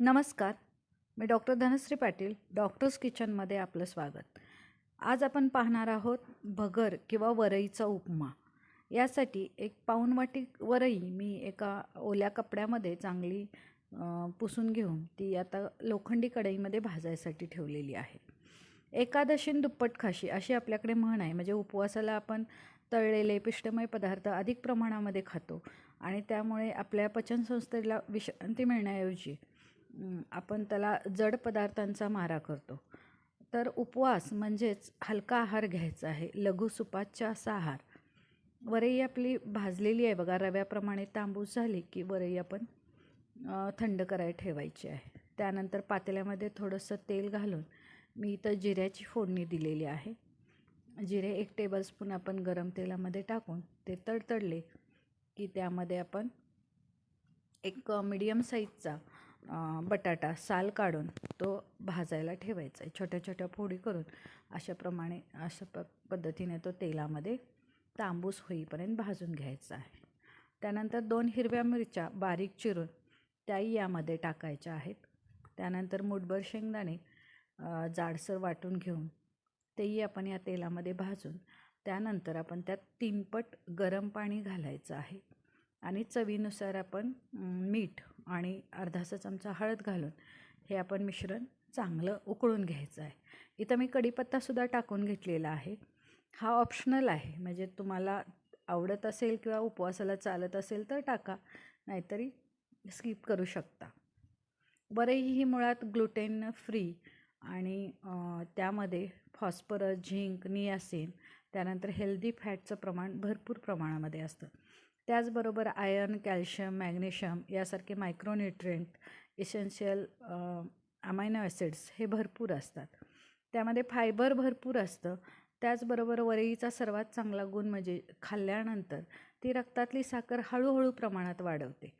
नमस्कार. मी doctor Dhanashree Patil doctors किचनमध्ये आपलं स्वागत. आज आपण पाहणार आहोत भगर किंवा वरईचा उपमा. यासाठी एक पाऊणवाटी वरई मी एका ओल्या कपड्यामध्ये चांगली पुसून घेऊन ती आता लोखंडी कढईमध्ये भाजायसाठी ठेवलेली आहे. एकादशीन दुप्पट खाशी अशी आपल्याकडे म्हण आहे. म्हणजे उपवासाला आपण तळलेले पिष्टमय पदार्थ अधिक प्रमाणामध्ये खातो आणि त्यामुळे आपल्या पचनसंस्थेला विश्रांती मिळण्याऐवजी आपण त्याला जड पदार्थांचा मारा करतो. तर उपवास म्हणजेच हलका आहार घ्यायचा आहे. लघु सुपाच्य असा आहार. वरई आपली भाजलेली आहे बघा रव्याप्रमाणे तांबूस झाली की वरई आपण थंड करायला ठेवायची आहे. त्यानंतर पातेल्यामध्ये थोडंसं तेल घालून मी इथं जिऱ्याची फोडणी दिलेली आहे. जिरे एक टेबलस्पून आपण गरम तेलामध्ये टाकून ते तडतडले की त्यामध्ये आपण एक मिडियम साईजचा बटाटा साल काढून तो भाजायला ठेवायचा आहे. छोट्या छोट्या फोडी करून अशाप्रमाणे अशा प पद्धतीने तो तेलामध्ये तांबूस होईपर्यंत भाजून घ्यायचा आहे. त्यानंतर दोन हिरव्या मिरच्या बारीक चिरून त्याही यामध्ये टाकायच्या आहेत. त्यानंतर मुठभर शेंगदाणे जाडसर वाटून घेऊन तेही आपण या तेलामध्ये भाजून त्यानंतर आपण त्यात तीनपट गरम पाणी घालायचं आहे. आणि चवीनुसार आपण मीठ आणि अर्धासा चमचा हळद घालून हे आपण मिश्रण चांगलं उकळून घ्यायचं आहे. इथं मी कढीपत्तासुद्धा टाकून घेतलेला आहे. हा ऑप्शनल आहे. म्हणजे तुम्हाला आवडत असेल किंवा उपवासाला चालत असेल तर टाका नाहीतरी स्किप करू शकता. वरई ही मुळात ग्लुटेन फ्री आणि त्यामध्ये फॉस्फरस झिंक नियासिन त्यानंतर हेल्दी फॅटचं प्रमाण भरपूर प्रमाणामध्ये असतं. त्याचबरोबर आयर्न कॅल्शियम मॅग्नेशियम यासारखे मायक्रोन्युट्रिएंट इसेन्शियल अमायनो ॲसिड्स हे भरपूर असतात. त्यामध्ये फायबर भरपूर असतं. त्याचबरोबर वरईचा सर्वात चांगला गुण म्हणजे खाल्ल्यानंतर ती रक्तातली साखर हळूहळू प्रमाणात वाढवते.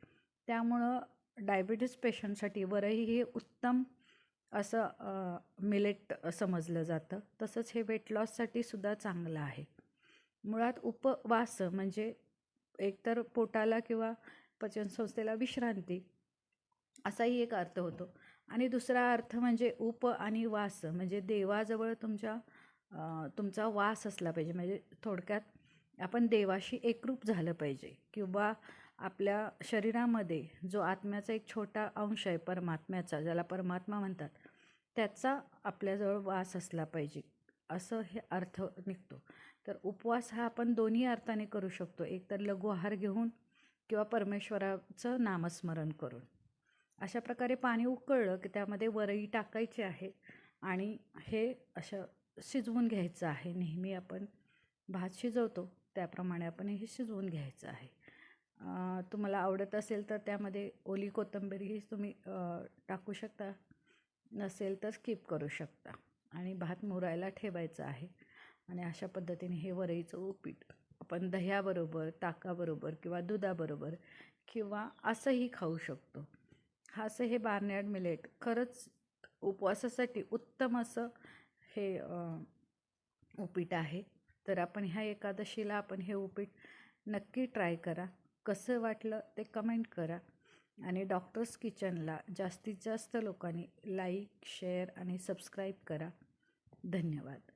त्यामुळं डायबिटीस पेशंटसाठी वरई हे उत्तम असं मिलेट समजलं जातं. तसंच हे वेट लॉससाठी सुद्धा चांगलं आहे. मुळात उपवास म्हणजे एकतर पोटाला किंवा पचनसंस्थेला विश्रांती असाही एक अर्थ होतो. आणि दुसरा अर्थ म्हणजे उप आणि वास म्हणजे देवाजवळ तुमच्या तुमचा वास असला पाहिजे. म्हणजे थोडक्यात आपण देवाशी एकरूप झालं पाहिजे किंवा आपल्या शरीरामध्ये जो आत्म्याचा एक छोटा अंश आहे परमात्म्याचा ज्याला परमात्मा म्हणतात त्याचा आपल्याजवळ वास असला पाहिजे. असं हे अर्थ निघतो. तर उपवास हा आपण दोन्ही अर्थाने करू शकतो. एक तर लघु आहार घेऊन किंवा परमेश्वराचं नामस्मरण करून. अशा प्रकारे पाणी उकळलं की त्यामध्ये वरई टाकायची आहे आणि हे असं शिजवून घ्यायचं आहे. नेहमी आपण भात शिजवतो त्याप्रमाणे आपण हे शिजवून घ्यायचं आहे. तुम्हाला आवडत असेल तर त्यामध्ये ओली कोथिंबीरही तुम्ही टाकू शकता. नसेल तर स्किप करू शकता. आणि भात मुरायला ठेवायचा आहे. आणि अशा पद्धतीने हे वरईचं उपीट आपण दह्याबरोबर ताकाबरोबर किंवा दुधाबरोबर किंवा असंही खाऊ शकतो. असं हे बार्नॅड मिलेट खरंच उपवासासाठी उत्तम असं हे उपीट आहे. तर आपण ह्या एकादशीला आपण हे उपीट नक्की ट्राय करा. कसं वाटलं ते कमेंट करा. आणि डॉक्टर्स किचनला जास्तीत जास्त लोकांनी लाईक शेअर आणि सबस्क्राईब करा. धन्यवाद.